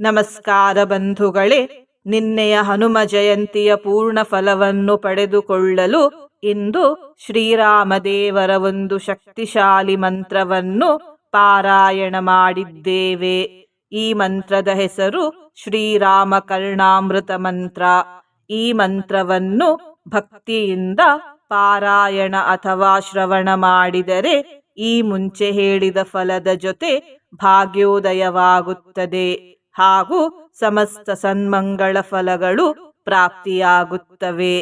ನಮಸ್ಕಾರ ಬಂಧುಗಳೇ, ನಿನ್ನೆಯ ಹನುಮ ಜಯಂತಿಯ ಪೂರ್ಣ ಫಲವನ್ನು ಪಡೆದುಕೊಳ್ಳಲು ಇಂದು ಶ್ರೀರಾಮದೇವರ ಒಂದು ಶಕ್ತಿಶಾಲಿ ಮಂತ್ರವನ್ನು ಪಾರಾಯಣ ಮಾಡಿದ್ದೇವೆ. ಈ ಮಂತ್ರದ ಹೆಸರು ಶ್ರೀರಾಮ ಕರ್ಣಾಮೃತ ಮಂತ್ರ. ಈ ಮಂತ್ರವನ್ನು ಭಕ್ತಿಯಿಂದ ಪಾರಾಯಣ ಅಥವಾ ಶ್ರವಣ ಮಾಡಿದರೆ ಈ ಮುಂಚೆ ಹೇಳಿದ ಫಲದ ಜೊತೆ ಭಾಗ್ಯೋದಯವಾಗುತ್ತದೆ. ಹಾಗೂ ಸಮಸ್ತ ಸನ್ಮಂಗಳ ಫಲಗಳು ಪ್ರಾಪ್ತಿಯಾಗುತ್ತವೆ.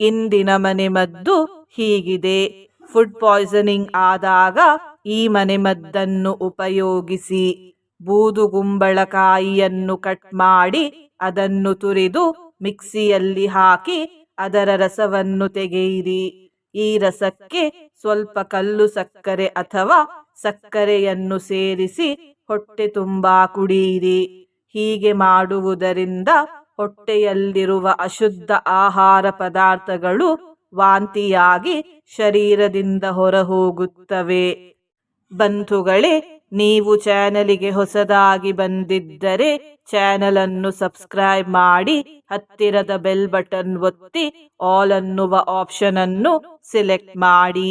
ಇಂದಿನ ಮನೆಮದ್ದು ಹೀಗಿದೆ. ಫುಡ್ ಪಾಯ್ಸನಿಂಗ್ ಆದಾಗ ಈ ಮನೆಮದ್ದನ್ನು ಉಪಯೋಗಿಸಿ. ಬೂದುಗುಂಬಳಕಾಯಿಯನ್ನು ಕಟ್ ಮಾಡಿ ಅದನ್ನು ತುರಿದು ಮಿಕ್ಸಿಯಲ್ಲಿ ಹಾಕಿ ಅದರ ರಸವನ್ನು ತೆಗೆಯಿರಿ. ಈ ರಸಕ್ಕೆ ಸ್ವಲ್ಪ ಕಲ್ಲು ಸಕ್ಕರೆ ಅಥವಾ ಸಕ್ಕರೆಯನ್ನು ಸೇರಿಸಿ ಹೊಟ್ಟೆ ತುಂಬಾ ಕುಡಿಯಿರಿ ಹೀಗೆ ಮಾಡುವುದರಿಂದ ಹೊಟ್ಟೆಯಲ್ಲಿರುವ ಅಶುದ್ಧ ಆಹಾರ ಪದಾರ್ಥಗಳು ವಾಂತಿಯಾಗಿ ಶರೀರದಿಂದ ಹೊರಹೋಗುತ್ತವೆ. ಬಂಧುಗಳೇ, ನೀವು ಚಾನಲಿಗೆ ಹೊಸದಾಗಿ ಬಂದಿದ್ದರೆ ಚಾನಲ್ ಅನ್ನು ಸಬ್ಸ್ಕ್ರೈಬ್ ಮಾಡಿ, ಹತ್ತಿರದ ಬೆಲ್ ಬಟನ್ ಒತ್ತಿ, ಆಲ್ ಅನ್ನುವ ಆಪ್ಷನ್ ಅನ್ನು ಸೆಲೆಕ್ಟ್ ಮಾಡಿ.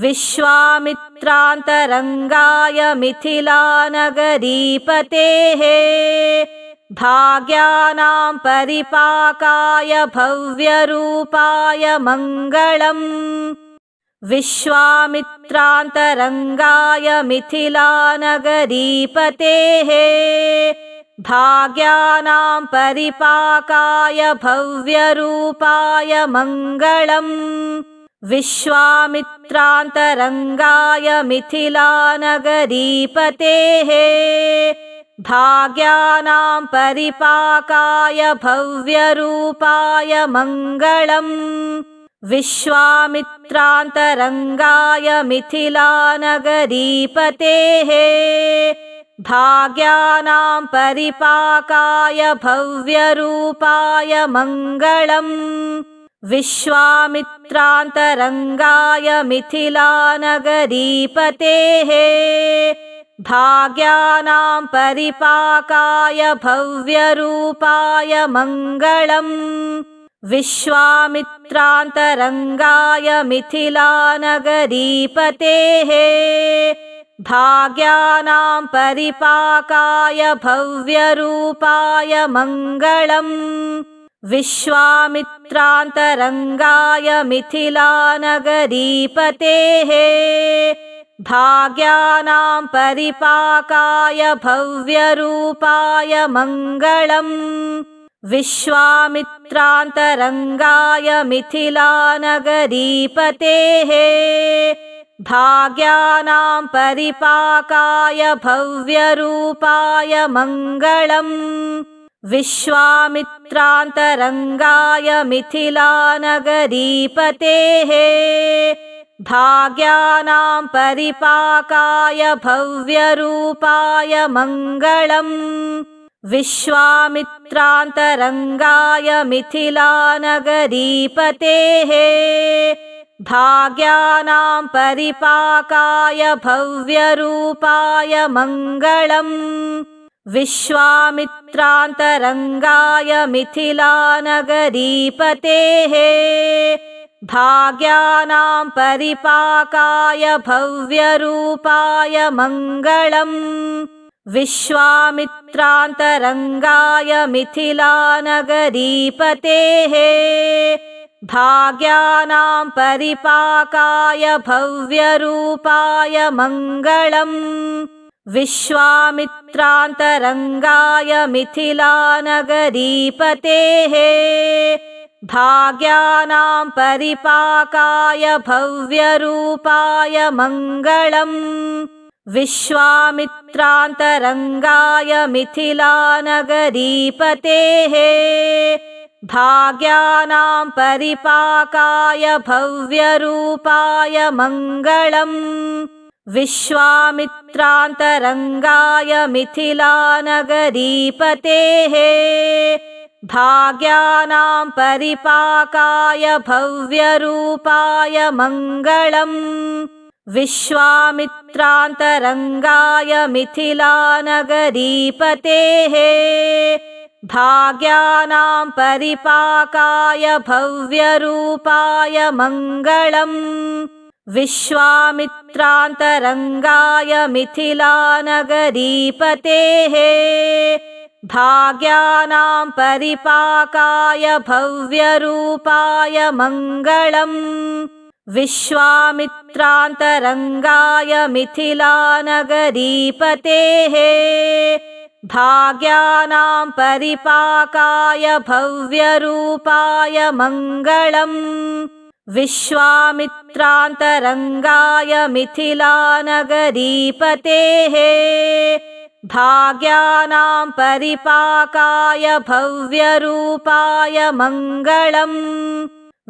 विश्वामित्रान्तरङ्गाय मिथिलानगरीपतेः भाग्यानां परिपाकाय भव्यरूपाय मङ्गलम् विश्वामित्रान्तरङ्गाय मिथिलानगरीपतेः भाग्यानां परिपाकाय भव्यरूपाय मङ्गलम् विश्वामित्रान्तरङ्गाय मिथिलानगरीपतेः भाग्यानां परिपाकाय भव्यरूपाय मङ्गलम् विश्वामित्रान्तरङ्गाय मिथिलानगरीपतेः भाग्यानां परिपाकाय भव्यरूपाय मङ्गलम् विश्वामित्रान्तरङ्गाय मिथिलानगरीपतेः भाग्यानां परिपाकाय भव्यरूपाय मङ्गलम् विश्वामित्रान्तरङ्गाय मिथिलानगरीपतेः भाग्यानां परिपाकाय भव्यरूपाय मङ्गलम् विश्वामित्रान्तरङ्गाय मिथिलानगरीपतेः भाग्यानां परिपाकाय भव्यरूपाय मङ्गलम् विश्वामित्रान्तरङ्गाय मिथिलानगरीपतेः भाग्यानां परिपाकाय भव्यरूपाय मङ्गलम् विश्वामित्रान्तरङ्गाय मिथिलानगरीपतेः भाग्यानां परिपाकाय भव्यरूपाय मङ्गलम् विश्वामित्रान्तरङ्गाय मिथिलानगरीपतेः भाग्यानां परिपाकाय भव्यरूपाय मङ्गलम् विश्वामित्रान्तरङ्गाय मिथिलानगरीपतेः भाग्यानां परिपाकाय भव्यरूपाय मङ्गलम् विश्वामित्रान्तरङ्गाय मिथिलानगरीपतेः भाग्यानां परिपाकाय भव्यरूपाय मङ्गलम् विश्वामित्रान्तरङ्गाय मिथिलानगरीपतेः भाग्यानां परिपाकाय भव्यरूपाय मङ्गलम् विश्वामित्रान्तरङ्गाय मिथिलानगरीपतेः भाग्यानां परिपाकाय भव्यरूपाय मङ्गलम् विश्वामित्रान्तरङ्गाय मिथिलानगरीपतेः भाग्यानां परिपाकाय भव्यरूपाय मङ्गलम् विश्वामित्रान्तरङ्गाय मिथिलानगरीपतेः भाग्यानां परिपाकाय भव्यरूपाय मङ्गलम् विश्वामित्रान्तरङ्गाय मिथिलानगरीपतेः भाग्यानां परिपाकाय भव्यरूपाय मङ्गलम् विश्वामित्रान्तरङ्गाय मिथिलानगरीपतेः भाग्यानां परिपाकाय भव्यरूपाय मङ्गलम् विश्वामित्रान्तरङ्गाय मिथिलानगरीपतेः भाग्यानां परिपाकाय भव्यरूपाय मङ्गलम्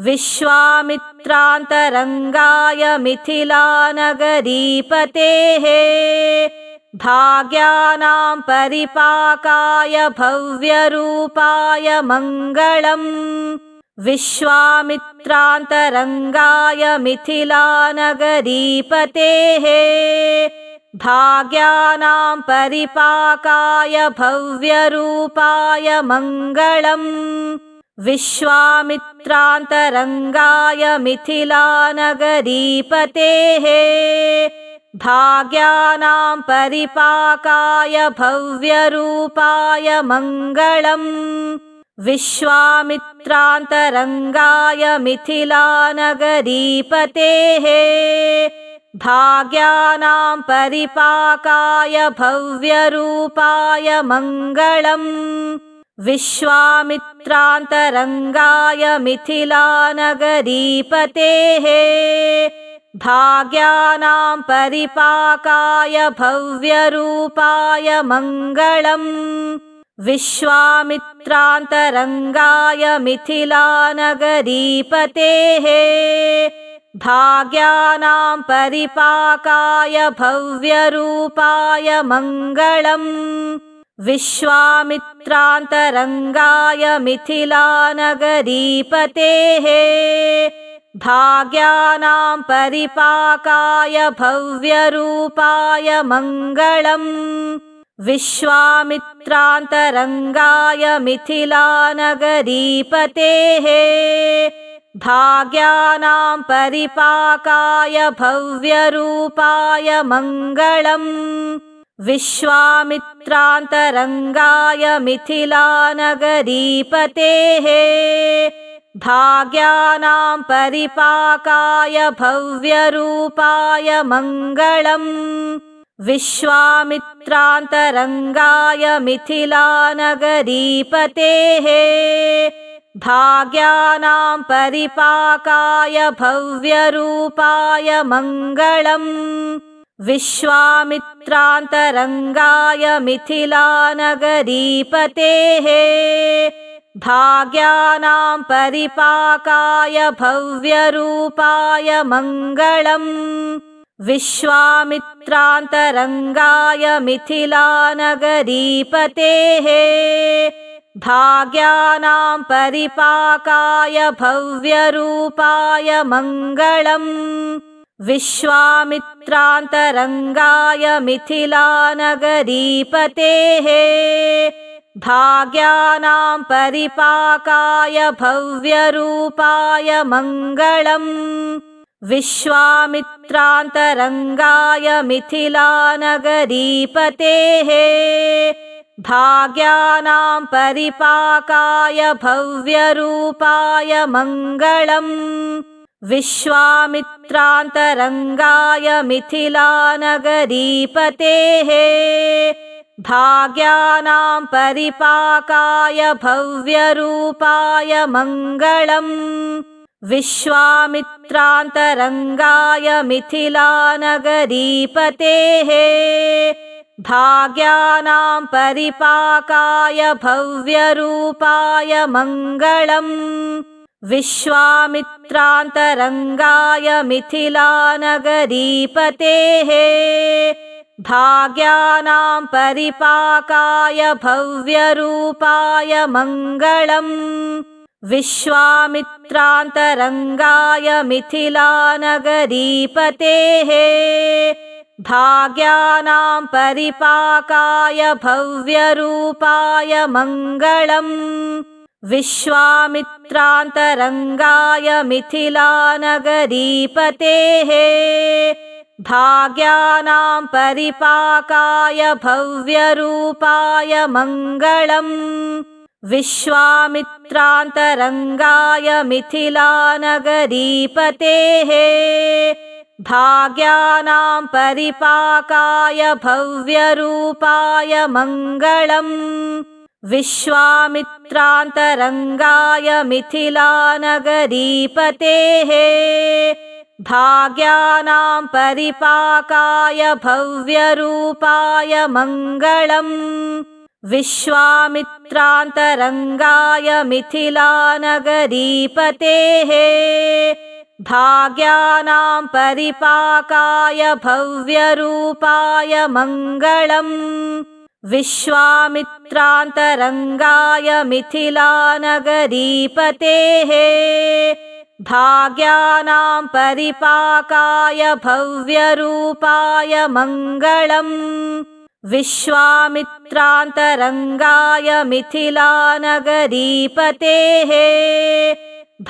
विश्वामित्रान्तरङ्गाय मिथिलानगरीपतेः भाग्यानां परिपाकाय भव्यरूपाय मङ्गलम् विश्वामित्रान्तरङ्गाय मिथिलानगरीपतेः भाग्यानां परिपाकाय भव्यरूपाय मङ्गलम् विश्वामित्रान्तरङ्गाय मिथिलानगरीपतेः भाग्यानां परिपाकाय भव्यरूपाय मङ्गलम् विश्वामित्रान्तरङ्गाय मिथिलानगरीपतेः भाग्यानां परिपाकाय भव्यरूपाय मङ्गलम् विश्वामित्रान्तरङ्गाय मिथिलानगरीपतेः भाग्यानां परिपाकाय भव्यरूपाय मङ्गलम् विश्वामित्रान्तरङ्गाय मिथिलानगरीपतेः भाग्यानां परिपाकाय भव्यरूपाय मङ्गलम् विश्वामित्रान्तरङ्गाय मिथिलानगरीपतेः भाग्यानां परिपाकाय भव्यरूपाय मङ्गलम् विश्वामित्रान्तरङ्गाय मिथिलानगरीपतेः भाग्यानां परिपाकाय भव्यरूपाय मङ्गलम् विश्वामित्रान्तरङ्गाय मिथिलानगरीपतेः भाग्यानां परिपाकाय भव्यरूपाय मङ्गलम् विश्वामित्रान्तरङ्गाय मिथिलानगरीपतेः भाग्यानां परिपाकाय भव्यरूपाय मङ्गलम् विश्वामित्रान्तरङ्गाय मिथिलानगरीपतेः भाग्यानां परिपाकाय भव्यरूपाय मङ्गलम् विश्वामित्रान्तरङ्गाय मिथिलानगरीपतेः भाग्यानां परिपाकाय भव्यरूपाय मङ्गलम् विश्वामित्रान्तरङ्गाय मिथिलानगरीपतेः भाग्यानां परिपाकाय भव्यरूपाय मङ्गलम् विश्वामित्रान्तरङ्गाय मिथिलानगरीपतेः भाग्यानां परिपाकाय भव्यरूपाय मङ्गलम् विश्वामित्रान्तरङ्गाय मिथिलानगरीपतेः भाग्यानां परिपाकाय भव्यरूपाय मङ्गलम् विश्वामित्रान्तरङ्गाय मिथिलानगरीपतेः भाग्यानां परिपाकाय भव्यरूपाय मङ्गलम् विश्वामित्रान्तरङ्गाय मिथिलानगरीपतेः भाग्यानां परिपाकाय भव्यरूपाय मङ्गलम् विश्वामित्रान्तरङ्गाय मिथिलानगरीपतेः भाग्यानां परिपाकाय भव्यरूपाय मङ्गलम् विश्वामित्रान्तरङ्गाय मिथिलानगरीपतेः भाग्यानां परिपाकाय भव्यरूपाय मङ्गलम् विश्वामित्रान्तरङ्गाय मिथिलानगरीपतेः भाग्यानां परिपाकाय भव्यरूपाय मङ्गलम् विश्वामित्रान्तरङ्गाय मिथिलानगरीपतेः भाग्यानां परिपाकाय भव्यरूपाय मङ्गलम् विश्वामित्रान्तरङ्गाय मिथिलानगरीपतेः भाग्यानां परिपाकाय भव्यरूपाय मङ्गलम् विश्वामित्रान्तरङ्गाय मिथिलानगरीपतेः भाग्यानां परिपाकाय भव्यरूपाय मङ्गलम् विश्वामित्रान्तरङ्गाय मिथिलानगरीपतेः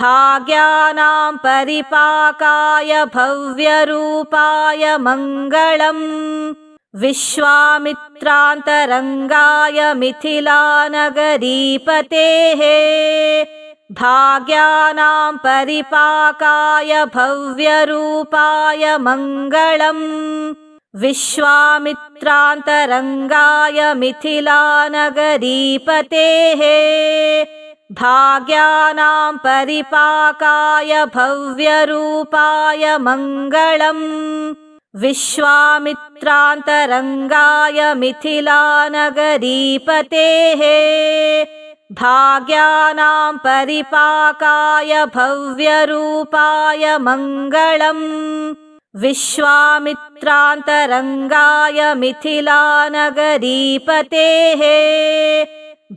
भाग्यानां परिपाकाय भव्यरूपाय मङ्गलम् विश्वामित्रान्तरङ्गाय मिथिलानगरीपतेः भाग्यानां परिपाकाय भव्यरूपाय मङ्गलम् विश्वामित्रान्तरङ्गाय मिथिलानगरीपतेः भाग्यानां परिपाकाय भव्यरूपाय मङ्गलम् विश्वामित्रान्तरङ्गाय मिथिलानगरीपतेः भाग्यानां परिपाकाय भव्यरूपाय मङ्गलम् विश्वामित्रान्तरङ्गाय मिथिलानगरीपतेः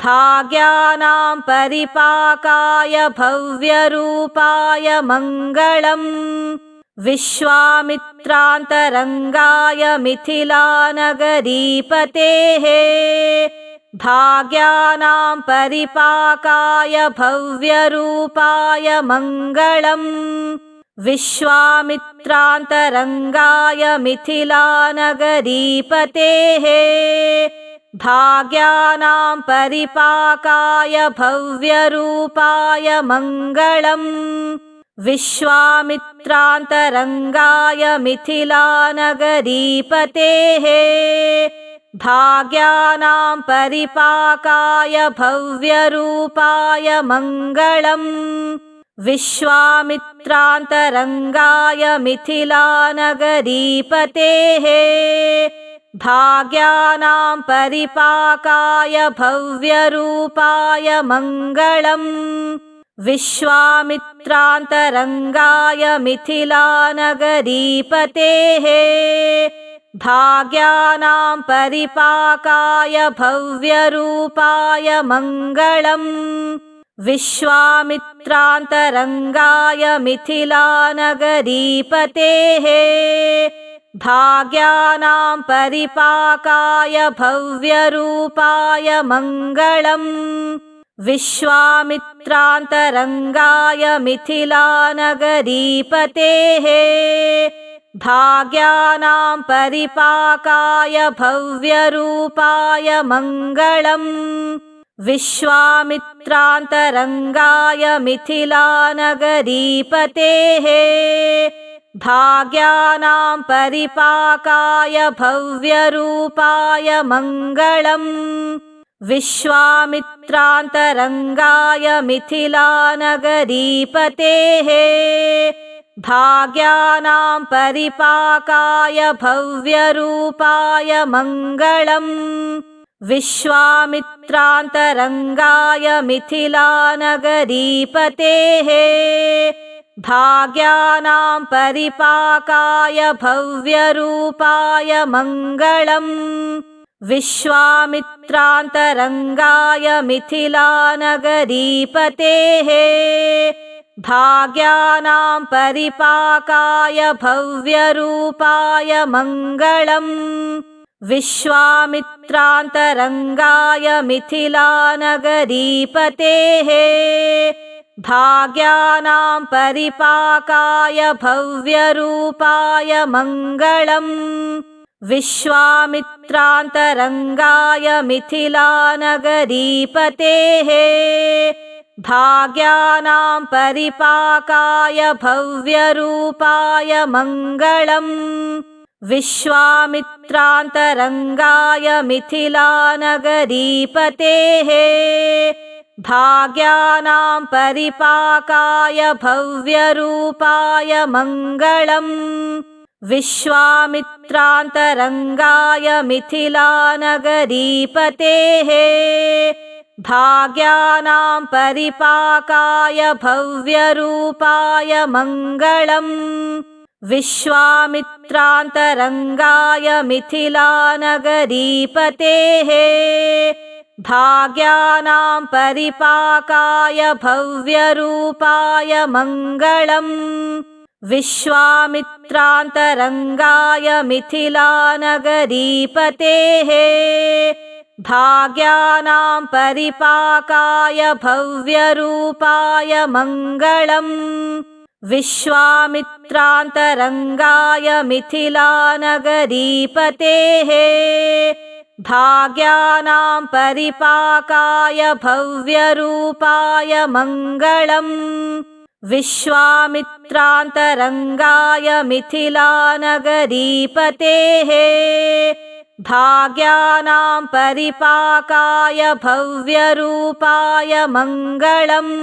भाग्यानां परिपाकाय भव्यरूपाय मङ्गलम् विश्वामित्रान्तरङ्गाय मिथिलानगरीपतेः भाग्यानां परिपाकाय भव्यरूपाय मङ्गलम् विश्वामित्रान्तरङ्गाय मिथिलानगरीपतेः भाग्यानां परिपाकाय भव्यरूपाय मङ्गलम् विश्वामित्रान्तरङ्गाय मिथिलानगरीपतेः भाग्यानां परिपाकाय भव्यरूपाय मङ्गलम् विश्वामित्रान्तरङ्गाय मिथिलानगरीपतेः भाग्यानां परिपाकाय भव्यरूपाय मङ्गलम् विश्वामित्रान्तरङ्गाय मिथिलानगरीपतेः भाग्यानां परिपाकाय भव्यरूपाय मङ्गलम् विश्वामित्रान्तरङ्गाय मिथिलानगरीपतेः भाग्यानां परिपाकाय भव्यरूपाय मङ्गलम् विश्वामित्रान्तरङ्गाय मिथिलानगरीपतेः भाग्यानां परिपाकाय भव्यरूपाय मङ्गलम् विश्वामित्रान्तरङ्गाय मिथिलानगरीपतेः भाग्यानां परिपाकाय भव्यरूपाय मङ्गलम् विश्वामित्रान्तरङ्गाय मिथिलानगरीपतेः भाग्यानां परिपाकाय भव्यरूपाय मङ्गलम् विश्वामित्रान्तरङ्गाय मिथिलानगरीपतेः भाग्यानां परिपाकाय भव्यरूपाय मङ्गलम् विश्वामित्रान्तरङ्गाय मिथिलानगरीपतेः भाग्यानां परिपाकाय भव्यरूपाय मङ्गलम् विश्वामित्रान्तरङ्गाय मिथिलानगरीपतेः भाग्यानां परिपाकाय भव्यरूपाय मङ्गलम् विश्वामित्रान्तरङ्गाय मिथिलानगरीपतेः भाग्यानां परिपाकाय भव्यरूपाय मङ्गलम् विश्वामित्रान्तरङ्गाय मिथिलानगरीपतेः भाग्यानां परिपाकाय भव्यरूपाय मङ्गलम् विश्वामित्रान्तरङ्गाय मिथिलानगरीपतेः भाग्यानां परिपाकाय भव्यरूपाय मङ्गलम् विश्वामित्रान्तरङ्गाय विश्वामित्रान्तरङ्गाय मिथिलानगरीपतेः भाग्यानां परिपाकाय भव्यरूपाय मङ्गलम् विश्वामित्रान्तरङ्गाय मिथिलानगरीपतेः भाग्यानां परिपाकाय भव्यरूपाय मङ्गलम् विश्वामित्रान्तरङ्गाय मिथिलानगरीपतेः भाग्यानां परिपाकाय भव्यरूपाय मङ्गलम् विश्वामित्रान्तरङ्गाय मिथिलानगरीपतेः भाग्यानां परिपाकाय भव्यरूपाय मङ्गलम्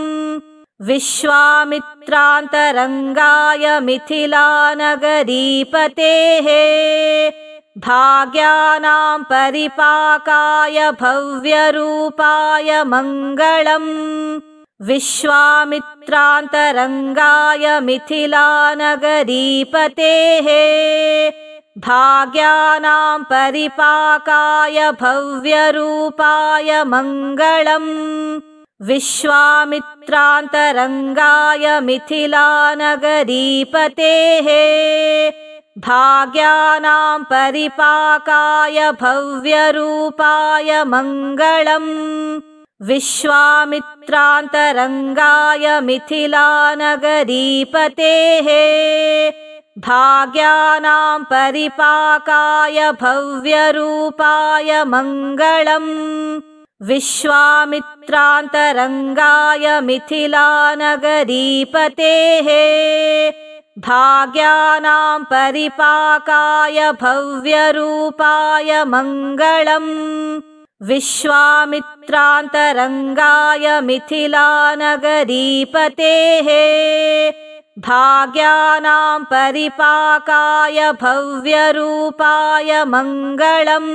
विश्वामित्रान्तरङ्गाय मिथिलानगरीपतेः भाग्यानां परिपाकाय भव्यरूपाय मङ्गलम् विश्वामित्रान्तरङ्गाय मिथिलानगरीपतेः भाग्यानां परिपाकाय भव्यरूपाय मङ्गलम् विश्वामित्रान्तरङ्गाय मिथिलानगरीपतेः भाग्यानां परिपाकाय भव्यरूपाय मङ्गलम् विश्वामित्रान्तरङ्गाय मिथिलानगरीपतेः भाग्यानां परिपाकाय भव्यरूपाय मङ्गलम् विश्वामित्रान्तरङ्गाय मिथिलानगरीपतेः भाग्यानां परिपाकाय भव्यरूपाय मङ्गलम् विश्वामित्रान्तरङ्गाय मिथिलानगरीपतेः भाग्यानां परिपाकाय भव्यरूपाय मङ्गलम्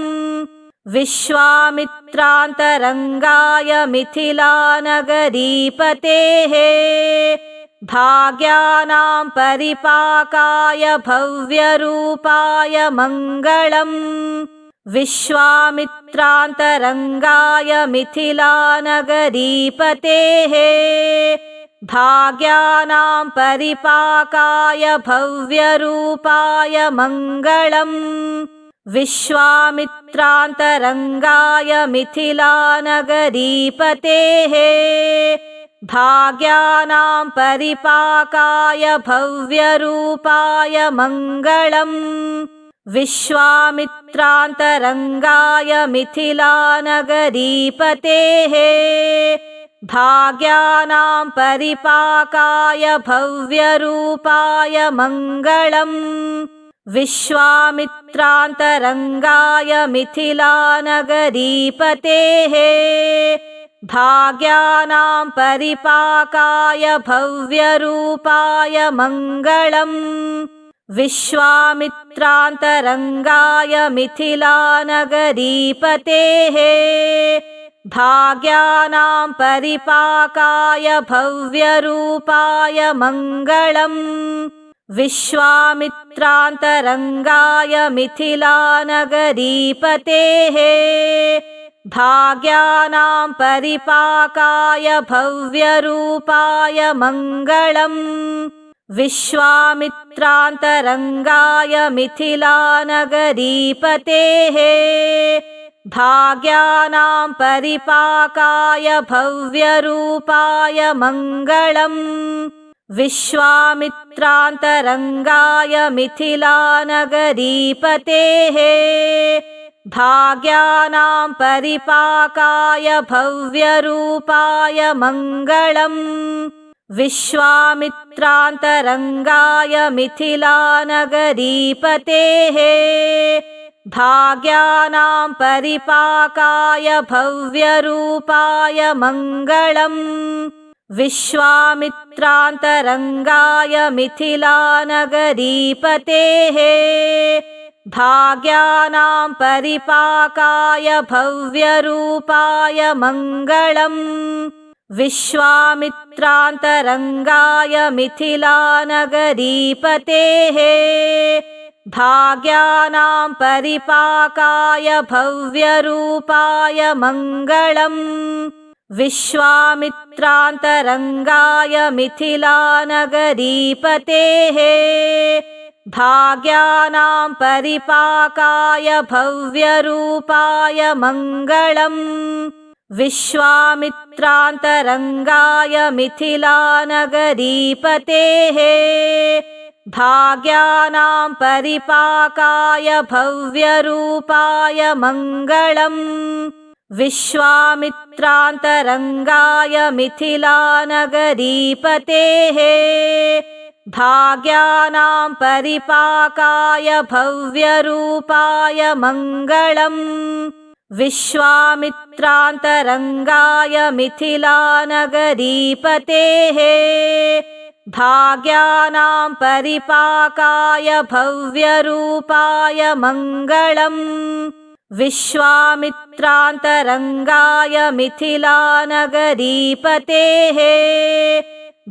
विश्वामित्रान्तरङ्गाय मिथिलानगरीपतेः भाग्यानां परिपाकाय भव्यरूपाय मङ्गलम् विश्वामित्रान्तरङ्गाय मिथिलानगरीपतेः भाग्यानां परिपाकाय भव्यरूपाय मङ्गलम् विश्वामित्रान्तरङ्गाय मिथिलानगरीपतेः भाग्यानां परिपाकाय भव्यरूपाय मङ्गलम् विश्वामित्रान्तरङ्गाय मिथिलानगरीपतेः भाग्यानां परिपाकाय भव्यरूपाय मङ्गलम् विश्वामित्रान्तरङ्गाय मिथिलानगरीपतेः भाग्यानां परिपाकाय भव्यरूपाय मङ्गलम् विश्वामित्रान्तरङ्गाय मिथिलानगरीपतेः भाग्यानां परिपाकाय भव्यरूपाय मङ्गलम् विश्वामित्रान्तरङ्गाय मिथिलानगरीपतेः भाग्यानां परिपाकाय भव्यरूपाय मङ्गलम् विश्वामित्रान्तरङ्गाय मिथिलानगरीपतेः भाग्यानां परिपाकाय भव्यरूपाय मङ्गलम् विश्वामित्रान्तरङ्गाय मिथिलानगरीपतेः भाग्यानां परिपाकाय भव्यरूपाय मङ्गलम् विश्वामित्रान्तरङ्गाय मिथिलानगरीपतेः भाग्यानां परिपाकाय भव्यरूपाय मङ्गलम् विश्वामित्रान्तरङ्गाय मिथिलानगरीपतेः भाग्यानां परिपाकाय भव्यरूपाय मङ्गलम् विश्वामित्रान्तरङ्गाय मिथिलानगरीपतेः भाग्यानां परिपाकाय भव्यरूपाय मङ्गलम् विश्वामित्रान्तरङ्गाय मिथिलानगरीपतेः भाग्यानां परिपाकाय भव्यरूपाय मङ्गलम् विश्वामित्रान्तरङ्गाय मिथिलानगरीपतेः भाग्यानां परिपाकाय भव्यरूपाय मङ्गलम् विश्वामित्रान्तरङ्गाय मिथिलानगरीपतेः भाग्यानां परिपाकाय भव्यरूपाय मङ्गलम् विश्वामित्रान्तरङ्गाय मिथिलानगरीपतेः भाग्यानां परिपाकाय भव्यरूपाय मङ्गलम् विश्वामित्रान्तरङ्गाय मिथिलानगरीपतेः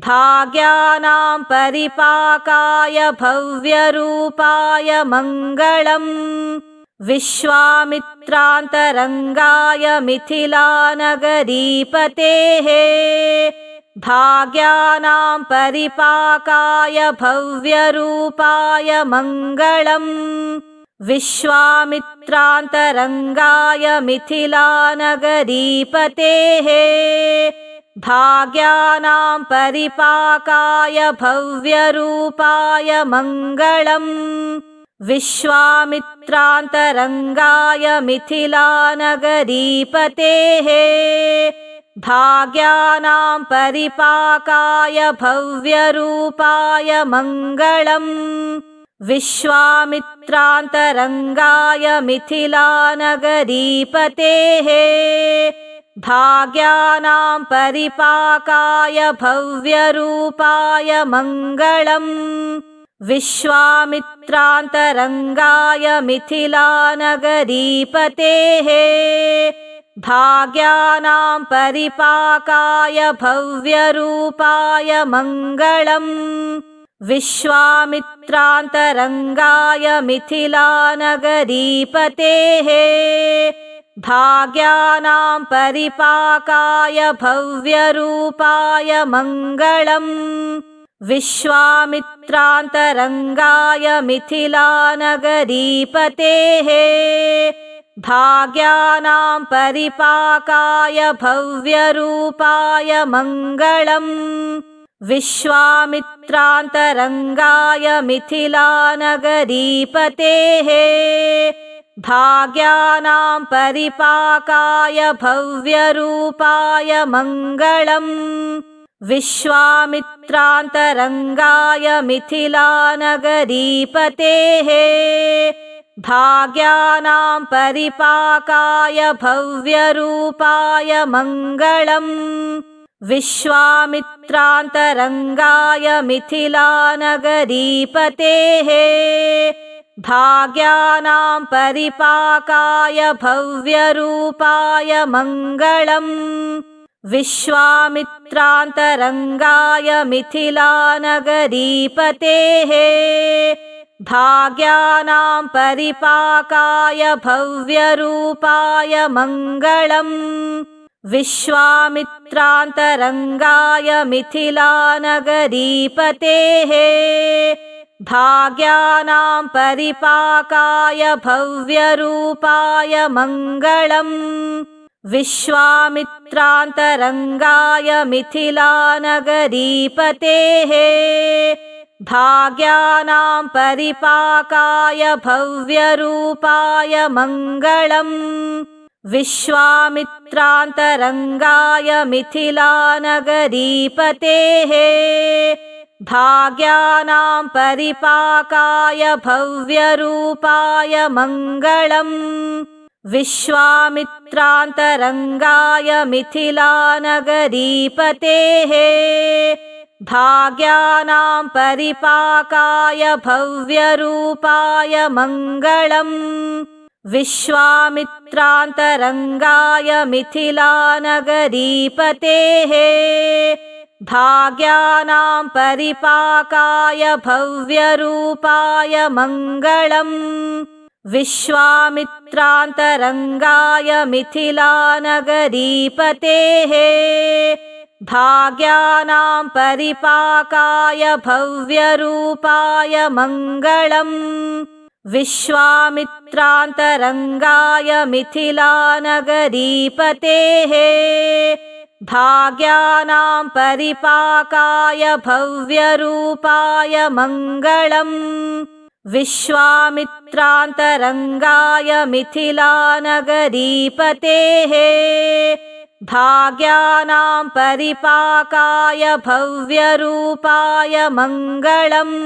भाग्यानां परिपाकाय भव्यरूपाय मङ्गलम् विश्वामित्रान्तरङ्गाय मिथिलानगरीपतेः भाग्यानां परिपाकाय भव्यरूपाय मङ्गलम् विश्वामित्रान्तरङ्गाय मिथिलानगरीपतेः भाग्यानां परिपाकाय भव्यरूपाय मङ्गलम् विश्वामित्रान्तरङ्गाय मिथिलानगरीपतेः भाग्यानां परिपाकाय भव्यरूपाय मङ्गलम् विश्वामित्रान्तरङ्गाय मिथिलानगरीपतेः भाग्यानां परिपाकाय भव्यरूपाय मङ्गलम् विश्वामित्रान्तरङ्गाय मिथिलानगरीपतेः भाग्यानां परिपाकाय भव्यरूपाय मङ्गलम् विश्वामित्रान्तरङ्गाय मिथिलानगरीपतेः भाग्यानां परिपाकाय भव्यरूपाय मङ्गलम् विश्वामित्रान्तरङ्गाय मिथिलानगरीपतेः भाग्यानां परिपाकाय भव्यरूपाय मङ्गलम् विश्वामित्रान्तरङ्गाय मिथिलानगरीपतेः भाग्यानां परिपाकाय भव्यरूपाय मङ्गलम् विश्वामित्रान्तरङ्गाय मिथिलानगरीपतेः भाग्यानां परिपाकाय भव्यरूपाय मङ्गलम् विश्वामित्रान्तरङ्गाय मिथिलानगरीपतेः भाग्यानां परिपाकाय भव्यरूपाय मङ्गलम् विश्वामित्रान्तरङ्गाय मिथिलानगरीपतेः भाग्यानां परिपाकाय भव्यरूपाय मङ्गलम् विश्वामित्रान्तरङ्गाय मिथिलानगरीपतेः भाग्यानां परिपाकाय भव्यरूपाय मङ्गलम् विश्वामित्रान्तरङ्गाय मिथिलानगरीपतेः भाग्यानां परिपाकाय भव्यरूपाय मङ्गलम् विश्वामित्रान्तरङ्गाय मिथिलानगरीपतेः भाग्यानां परिपाकाय भव्यरूपाय मङ्गलम् विश्वामित्रान्तरङ्गाय मिथिलानगरीपतेः भाग्यानां परिपाकाय भव्यरूपाय मङ्गलम् विश्वामित्रान्तरङ्गाय मिथिलानगरीपतेः भाग्यानां परिपाकाय भव्यरूपाय मङ्गलम् विश्वामित्रान्तरङ्गाय मिथिलानगरीपतेः भाग्यानां परिपाकाय भव्यरूपाय मङ्गलम् विश्वामित्रान्तरङ्गाय मिथिलानगरीपतेः भाग्यानां परिपाकाय भव्यरूपाय मङ्गलम् विश्वामित्रान्तरङ्गाय मिथिलानगरीपतेः भाग्यानां परिपाकाय भव्यरूपाय मङ्गलम्